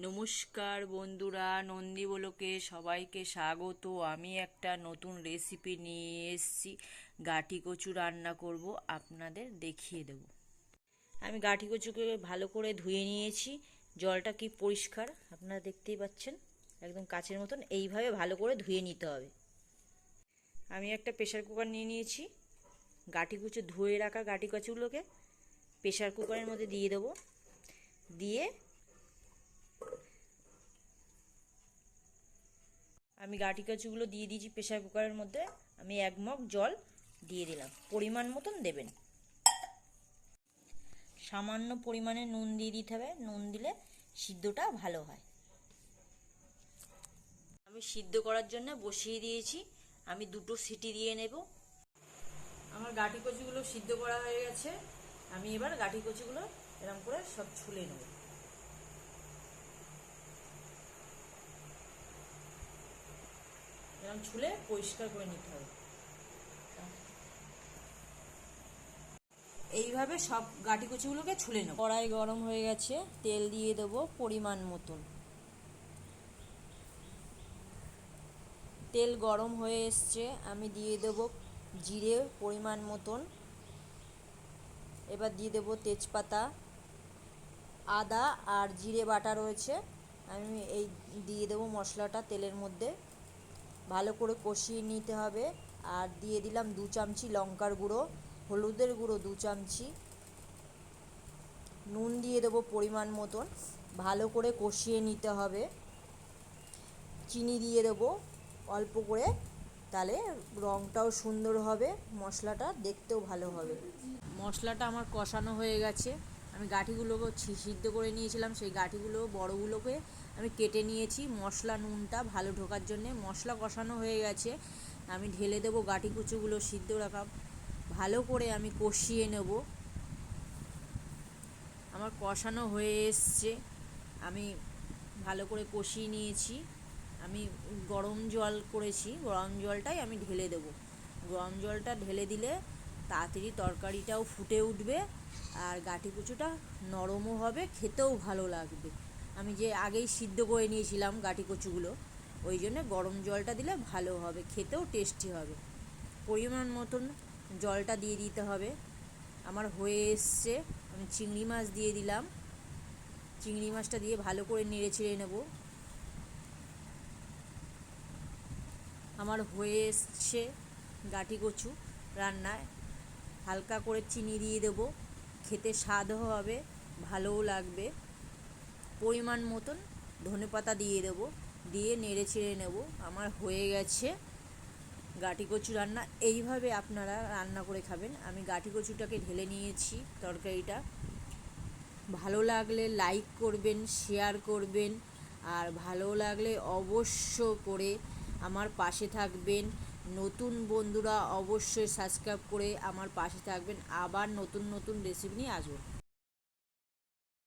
নমস্কার বন্ধুরা, নন্দী বলোকে সবাইকে স্বাগত। আমি একটা নতুন রেসিপি নিয়ে এসেছি। গাঠি কচু রান্না করব, আপনাদের দেখিয়ে দেব। আমি গাঠি কচুকে ভালো করে ধুয়ে নিয়েছি। জলটা কি পরিষ্কার, আপনারা দেখতেই পাচ্ছেন। একদম কাছের মতন। এইভাবে ভালো করে ধুয়ে নিতে হবে। আমি একটা প্রেশার কুকার নিয়ে নিয়েছি। গাঠি কুচু, ধুয়ে রাখা গাঠি কচুগুলোকে প্রেশার কুকারের মধ্যে দিয়ে দেবো। দিয়ে আমি গাটি কচুগুলো দিয়ে দিয়েছি প্রেশার কুকারের মধ্যে। আমি এক মগ জল দিয়ে দিলাম। পরিমাণ মতন দেবেন। সামান্য পরিমাণে নুন দিয়ে দিতে হবে। নুন দিলে সিদ্ধটা ভালো হয়। আমি সিদ্ধ করার জন্য বসিয়ে দিয়েছি। আমি দুটো সিটি দিয়ে নেব। আমার গাঠি কচুগুলো সিদ্ধ করা হয়ে গেছে। আমি এবার গাঠি কচুগুলো এরকম করে সব ছুলে নেব। এরকম ছুলে পরিষ্কার করে নিতে হবে। এইভাবে সব গাটি কচুগুলোকে ছুলে নেব। কড়াই গরম হয়ে গেছে, তেল দিয়ে দেবো পরিমাণ মতন। তেল গরম হয়ে এসছে, আমি দিয়ে দেব জিরে পরিমাণ মতন। এবার দিয়ে দেব তেজপাতা, আদা আর জিরে বাটা রয়েছে। আমি এই দিয়ে দেবো মশলাটা তেলের মধ্যে। ভালো করে কষিয়ে নিতে হবে। আর দিয়ে দিলাম দু চামচি লঙ্কার গুঁড়ো, হলুদের গুঁড়ো দু চামচি। নুন দিয়ে দেবো পরিমাণ মতন, ভালো করে কষিয়ে নিতে হবে। চিনি দিয়ে দেবো অল্প করে, তাহলে রঙটাও সুন্দর হবে, মশলাটা দেখতেও ভালো হবে। মশলাটা আমার কষানো হয়ে গেছে। আমি গাঠিগুলোকে সিদ্ধ করে নিয়েছিলাম, সেই গাঠিগুলো বড়গুলোকে আমি কেটে নিয়েছি মশলা, নুনটা ভালো ঢোকার জন্যে। মশলা কষানো হয়ে গেছে। আমি ঢেলে দেবো গাঠি কুচুগুলো সিদ্ধ রাখা। ভালো করে আমি কষিয়ে নেব। আমার কষানো হয়ে এসছে। আমি ভালো করে কষিয়ে নিয়েছি। আমি গরম জল করেছি। গরম জলটাই আমি ঢেলে দেব। গরম জলটা ঢেলে দিলে তাড়াতাড়ি তরকারিটাও ফুটে উঠবে আর গাঠি কুচুটা নরমও হবে, খেতেও ভালো লাগবে। আমি যে আগেই সিদ্ধ করে নিয়েছিলাম গাঠি কচুগুলো, ওই জন্য গরম জলটা দিলে ভালো হবে, খেতেও টেস্টি হবে। পরিমাণ মতন জলটা দিয়ে দিতে হবে। আমার হয়ে এসছে, আমি চিংড়ি মাছ দিয়ে দিলাম। চিংড়ি মাছটা দিয়ে ভালো করে নেড়ে ছেড়ে নেব। আমার হয়ে এসছে গাঠি কচু রান্নায়। হালকা করে চিনি দিয়ে দেবো। খেতে স্বাদও হবে, ভালোও লাগবে। পরিমাণ মতন ধনে পাতা দিয়ে দেবো, দিয়ে নেড়ে ছেড়ে নেব। আমার হয়ে গেছে গাটি কচু রান্না। এইভাবে আপনারা রান্না করে খাবেন। আমি গাটি কচুটাকে ঢেলে নিয়েছি তরকারিটা। ভালো লাগলে লাইক করবেন, শেয়ার করবেন, আর ভালো লাগলে অবশ্য করে আমার পাশে থাকবেন। নতুন বন্ধুরা অবশ্যই সাবস্ক্রাইব করে আমার পাশে থাকবেন। আবার নতুন নতুন রেসিপি নিয়ে আসব।